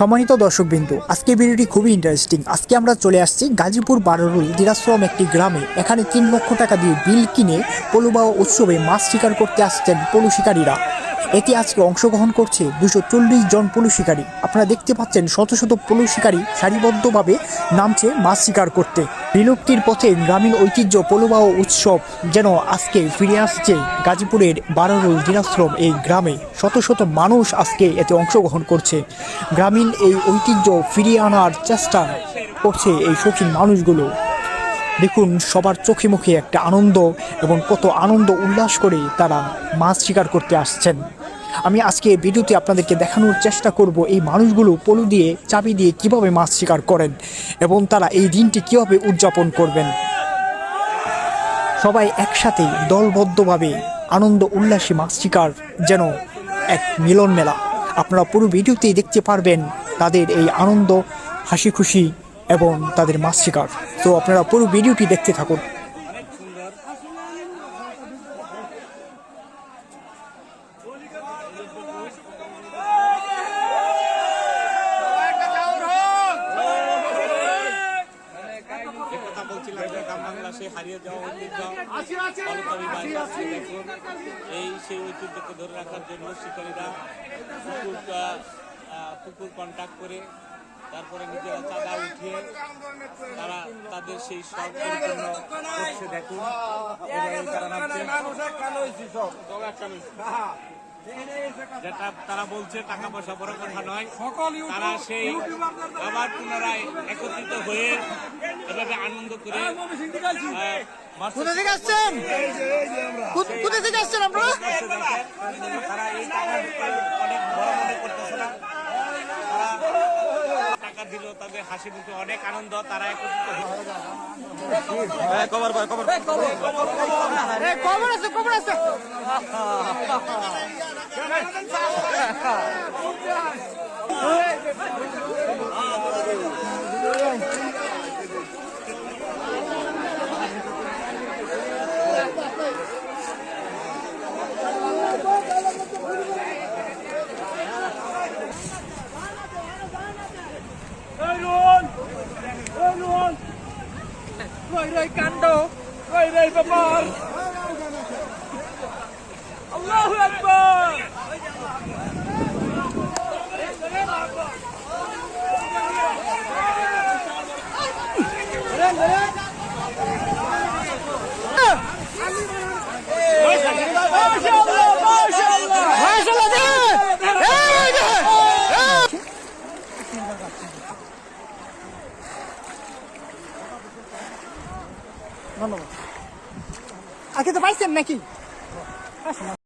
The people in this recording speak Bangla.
সম্মানিত দর্শকবৃন্দু, আজকে ভিডিওটি খুবই ইন্টারেস্টিং আজকে আমরা চলে আসছি গাজীপুর বারুরুল দিরাশ্রম একটি গ্রামে। এখানে তিন লক্ষ টাকা দিয়ে বিল কিনে পলুবাওয়া উৎসবে মাছ শিকার করতে আসছেন পলু শিকারীরা। এতে আজকে অংশগ্রহণ করছে দুশো চল্লিশ জন পলু শিকারী। আপনারা দেখতে পাচ্ছেন শত শত পলু শিকারী সারিবদ্ধভাবে নামছে মাছ শিকার করতে। বিলুপ্তির পথে গ্রামীণ ঐতিহ্য পলুবাও উৎসব যেন আজকে ফিরে আসছে গাজীপুরের বারোরুল দিনাশ্রম এই গ্রামে। শত শত মানুষ আজকে এতে অংশগ্রহণ করছে। গ্রামীণ এই ঐতিহ্য ফিরিয়ে আনার চেষ্টা করছে এই শৌখিন মানুষগুলো। দেখুন, সবার চোখে মুখে একটা আনন্দ এবং কত আনন্দ উল্লাস করে তারা মাছ শিকার করতে আসছেন। আমি আজকে ভিডিওতে আপনাদেরকে দেখানোর চেষ্টা করব এই মানুষগুলো পলু দিয়ে, চাবি দিয়ে কীভাবে মাছ শিকার করেন এবং তারা এই দিনটি কীভাবে উদযাপন করবেন। সবাই একসাথে দলবদ্ধভাবে আনন্দ উল্লাসে মাছ শিকার যেন এক মিলন মেলা আপনারা পুরো ভিডিওতেই দেখতে পারবেন তাদের এই আনন্দ হাসি খুশি এবং তাদের মাছ শিকার। তো আপনারা পুরো ভিডিওটি দেখতে থাকুন। হারিয়ে যাওয়া এই সেই ঐতিহ্যকে ধরে রাখার জন্য শিকারীরা পুকুর কন্ট্যাক্ট করে তারপরে নিজেরা চাঁদা উঠিয়ে তারা তাদের সেই করছে দেখুন। যেটা তারা বলছে টাকা পয়সা বড় কথা নয়। তারা সেই আবার পুনরায় একত্রিত হয়ে এভাবে আনন্দ করে কোথা থেকে আসছেন? কোথা থেকে আসছেন আপনারা করছে দেখেন। তারা এই টাকাকে অনেক বড় মনে করতেছে না তারা টাকা দিল তাদের হাসি মুখে অনেক আনন্দ তারা একত্রিত আছে আছে। Rồi rồi cắn đồ Rồi rồi bà bò ধন্যবাদ। আগে তো পাইছেন নাকি?